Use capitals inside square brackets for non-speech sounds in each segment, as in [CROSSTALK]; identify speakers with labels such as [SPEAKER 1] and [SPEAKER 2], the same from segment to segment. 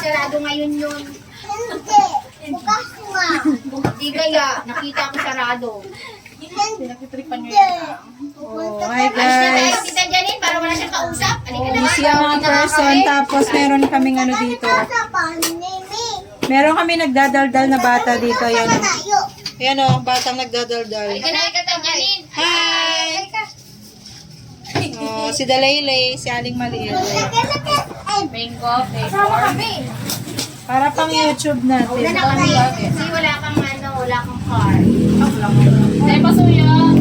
[SPEAKER 1] sarado ngayon yun.
[SPEAKER 2] Hindi. Bukas nga.
[SPEAKER 1] Hindi kaya, nakita ko sarado.
[SPEAKER 3] Pinakitripan yun.
[SPEAKER 4] Oh, hi
[SPEAKER 1] Alis na tayo,
[SPEAKER 4] guys.
[SPEAKER 1] Tita Janine, para wala siyang kausap. Halika na
[SPEAKER 4] Busy ang mga person. Tapos meron kaming ano dito.
[SPEAKER 2] Sa panimi.
[SPEAKER 4] Meron kami nagdadaldal na bata dito. Ayan o.
[SPEAKER 2] Tayo.
[SPEAKER 4] Ayan o, batang nagdadaldal.
[SPEAKER 1] Halika na, Tita Janine.
[SPEAKER 4] Hi! Oh, si Dalaylay, si Aling Maliit.
[SPEAKER 1] Mango, flavor.
[SPEAKER 4] Para pang YouTube
[SPEAKER 1] Wala
[SPEAKER 4] natin.
[SPEAKER 1] na kami. Kasi wala kang ano, wala kang car.
[SPEAKER 3] Tayo pasuyo.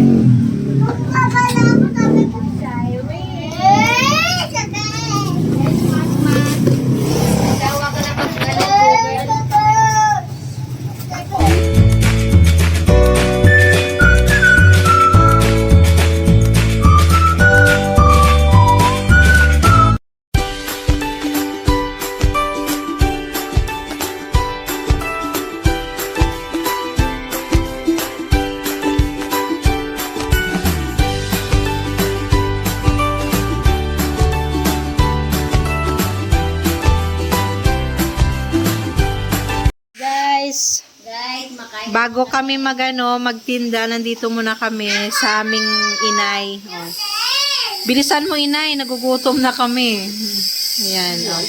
[SPEAKER 4] Bago kami magano, magtinda, nandito muna kami sa aming inay. Oh. Bilisan mo inay, nagugutom na kami. Ayan, oh.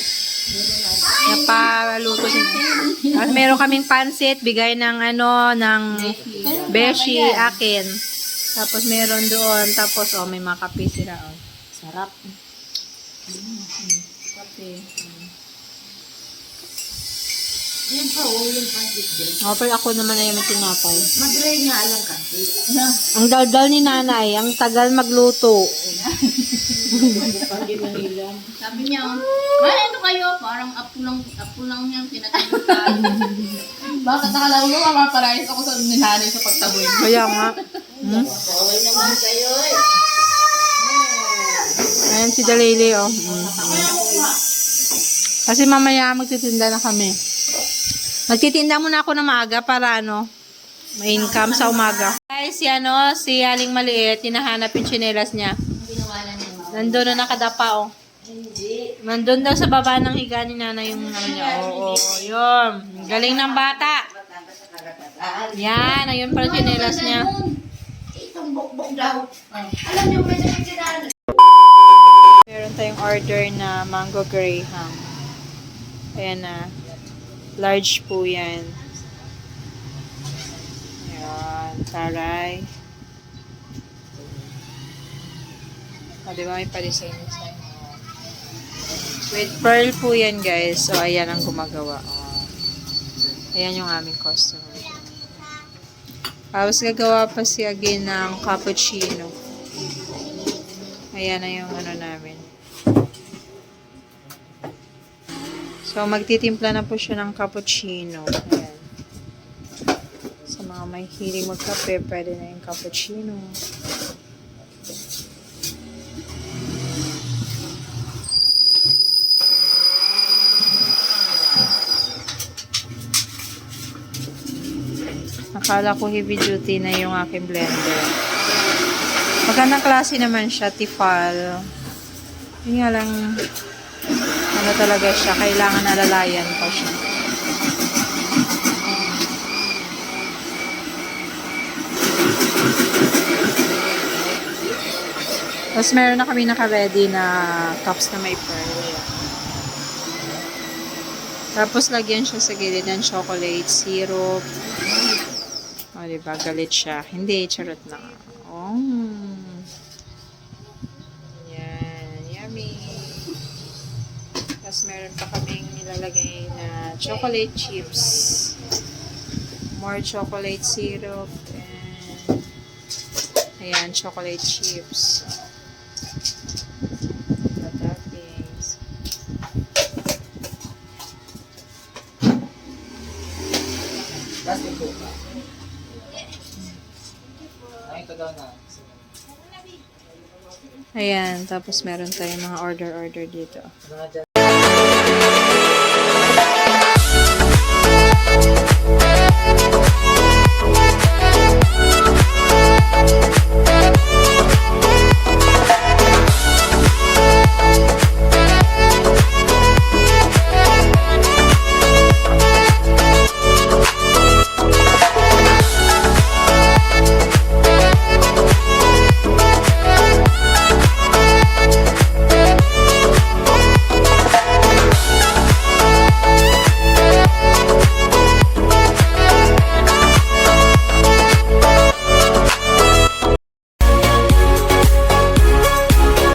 [SPEAKER 4] Napaluto siya. At meron kaming pansit, bigay ng ano, ng beshi akin. Tapos meron doon, tapos oh, may mga kape sila. Oh. Sarap. Mm, mm. Kape. Mm.
[SPEAKER 3] Yan pa, oh, yung pancit din.
[SPEAKER 4] Oh, pero ako naman na yung tinapay.
[SPEAKER 3] Madre nga lang kasi.
[SPEAKER 4] Ang daldal ni nanay, ang tagal magluto.
[SPEAKER 3] Sabi niya, ay, ano kayo? Parang apo lang, apo lang yung tinatabutan. [LAUGHS] Bakit nakalaw mo, mapaparayos ako sa ninanay sa pagtaboy.
[SPEAKER 4] Kaya nga. Hmm?
[SPEAKER 3] Okay naman kayo eh.
[SPEAKER 4] Ayan si Dalili, oh. Hmm. Kasi mamaya magtitinda na kami. Magtitinda muna ako na maaga para ano, may income sa umaga. Guys, si ano, si Aling Maliit, hinahanap yung tsinelas niya. Nandun na nakadapa, oh. Nandun daw sa baba ng higa ni Nana yung ano niya. Oo, yun. Galing ng bata. Yan, ayun pala tsinelas niya.
[SPEAKER 1] Itong bukbok daw. Alam niyo, may nagsisinaan.
[SPEAKER 4] Meron tayong order na mango graham. Ayan na. Large po yan. Ayan. Taray. O, di ba may pa-design design. With pearl po yan, guys. So, ayan ang gumagawa. O. Ayan yung aming customer. Tapos, gagawa pa si again ng cappuccino. Ayan na yung ano namin. So, magtitimpla na po siya ng cappuccino. Ayan. Sa mga may hiling magkape, pwede na yung cappuccino. Akala ko heavy duty na yung aking blender. Magandang klase naman siya, Tifal. Yun nga lang, ano talaga siya, kailangan nalalayan pa siya. Tapos meron na kami naka-ready na cups na may pearl. Tapos lagyan siya sa gilid ng chocolate syrup. O, diba? Galit siya. Hindi, charot lang. Oh. Yan. Yummy. Tapos meron pa kaming nilalagay na chocolate chips. More chocolate syrup. And ayan, chocolate chips.
[SPEAKER 5] Plastic po ka. Ay, ito daw na.
[SPEAKER 4] Ayan, tapos meron tayong mga order-order dito.